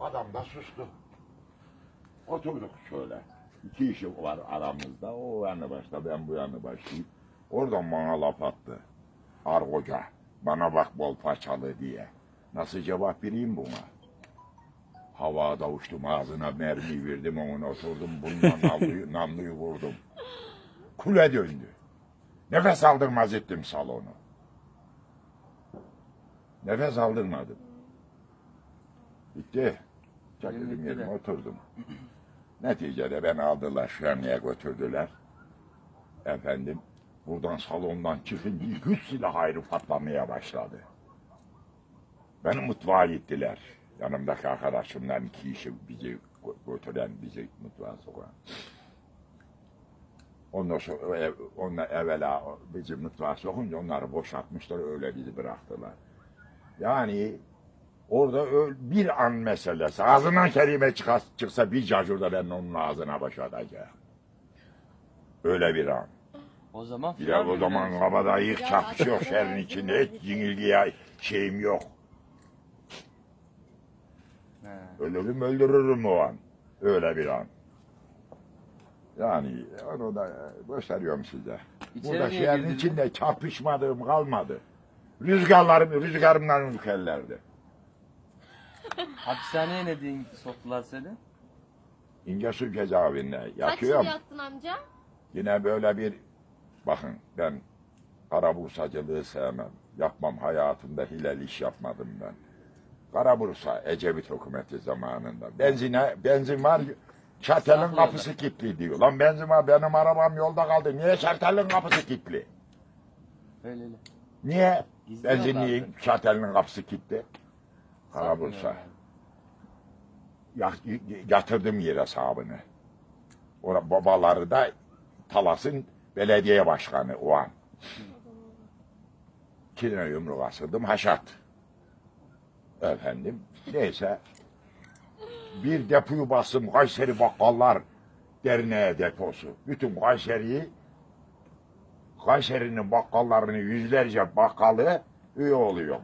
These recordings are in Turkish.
Adam da sustu. Oturduk şöyle. İki işi var aramızda. O yanı başta ben bu yanı başlayayım. Oradan bana laf attı. Argoca. Bana bak bol paçalı diye. Nasıl cevap vereyim buna? Havada uçtum ağzına mermi verdim ona oturdum bununla namluyu, namluyu vurdum. Kule döndü. Nefes aldırmaz ettim salonu. Nefes aldırmadım. Bitti. Çakıldım yerime oturdum. Neticede beni aldılar Şenli'ye götürdüler. Efendim buradan salondan çıkınca güç silah ayrı patlamaya başladı. Beni mutfağa gittiler. Yanımdaki arkadaşımdan iki kişi bizi gö- götüren bizi mutfağa sokan. Ondan sonra ev, onlar evvela bizi mutfağa sokunca onları boşaltmışlar öyle bizi bıraktılar. Yani orada bir an meselesi. Ağzından kelime çıksa, çıksa bir cacurda ben onun ağzına başlatacağım. Öyle bir an. O zaman Bir de o zaman Ya çarpışıyor aslında şehrin ben içinde. Hiç yenilgiye şeyim yok. He. Ölürüm öldürürüm o an. Öyle bir an. Yani onu da gösteriyorum size. İçeri Burada niye şehrin girdiniz? içinde çarpışmadığım kalmadı. Rüzgarlarım, rüzgarımdan ülkelerdi. Hapishaneye ne diye soktular seni? İncesu cezaevinde Kaç yıl yatıyorum. yattın amca? Yine böyle bir bakın ben kara bursacılığı sevmem. Yapmam hayatımda hilal iş yapmadım ben. Kara bursa Ecevit hükümeti zamanında. Benzine benzin var şartelin Saklıyorlar. kapısı kilitli diyor. Lan benzin var benim arabam yolda kaldı. Niye şartelin kapısı kilitli? Öyle öyle. Niye? Gizli Benzinliğin şartelinin kapısı kilitli. Kara bursa. Yatırdım yer hesabını. Ora babaları da Talas'ın belediye başkanı o an. Kirine yumruk asıldım haşat. Efendim neyse bir depoyu bastım Kayseri Bakkallar Derneği deposu. Bütün Kayseri'yi Kayseri'nin bakkallarını yüzlerce bakkalı üye oluyor.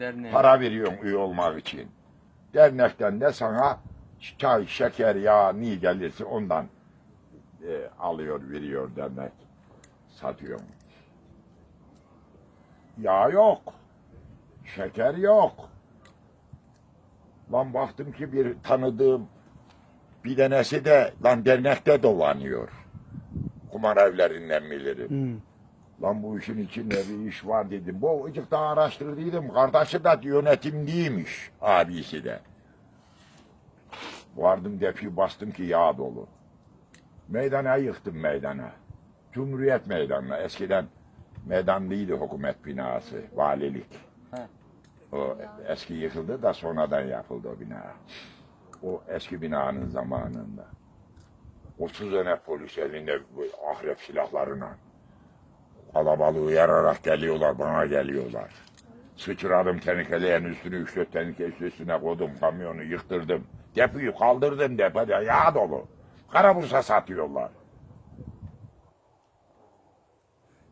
Derneğe. Para veriyorsun üye olmak için. Dernekten de sana çay, şeker, yağ ne gelirse ondan e, alıyor, veriyor dernek. Satıyor. Yağ yok. Şeker yok. Lan baktım ki bir tanıdığım bir tanesi de lan dernekte dolanıyor. Kumar evlerinden bilirim. Lan bu işin içinde bir iş var dedim. Bu ıcıkta araştırdıydım. Kardeşi de yönetimliymiş. Abisi de. Vardım defi bastım ki yağ dolu. Meydana yıktım meydana. Cumhuriyet meydanına. Eskiden meydanlıydı hükümet binası. Valilik. O eski yıkıldı da sonradan yapıldı o bina. O eski binanın zamanında. 30 tane polis elinde ahrep silahlarına. Kalabalığı yararak geliyorlar, bana geliyorlar. Sıçradım tenekelerin üstüne, üç dört teneke üstüne koydum, kamyonu yıktırdım. Depoyu kaldırdım depoda, yağ dolu. Karabursa satıyorlar.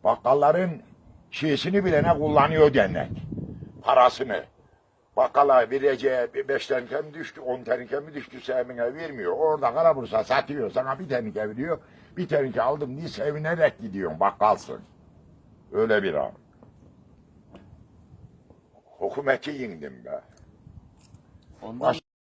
Bakkalların şeysini bilene kullanıyor dernek. Parasını. Bakkala vereceği bir beş tenike mi düştü, on tenike mi düştü sevmine vermiyor. Orada karabursa satıyor, sana bir tenike veriyor. Bir tenike aldım diye sevinerek gidiyorsun, bakkalsın. Öyle bir an. Hükümeti yendim be. Ondan Baş-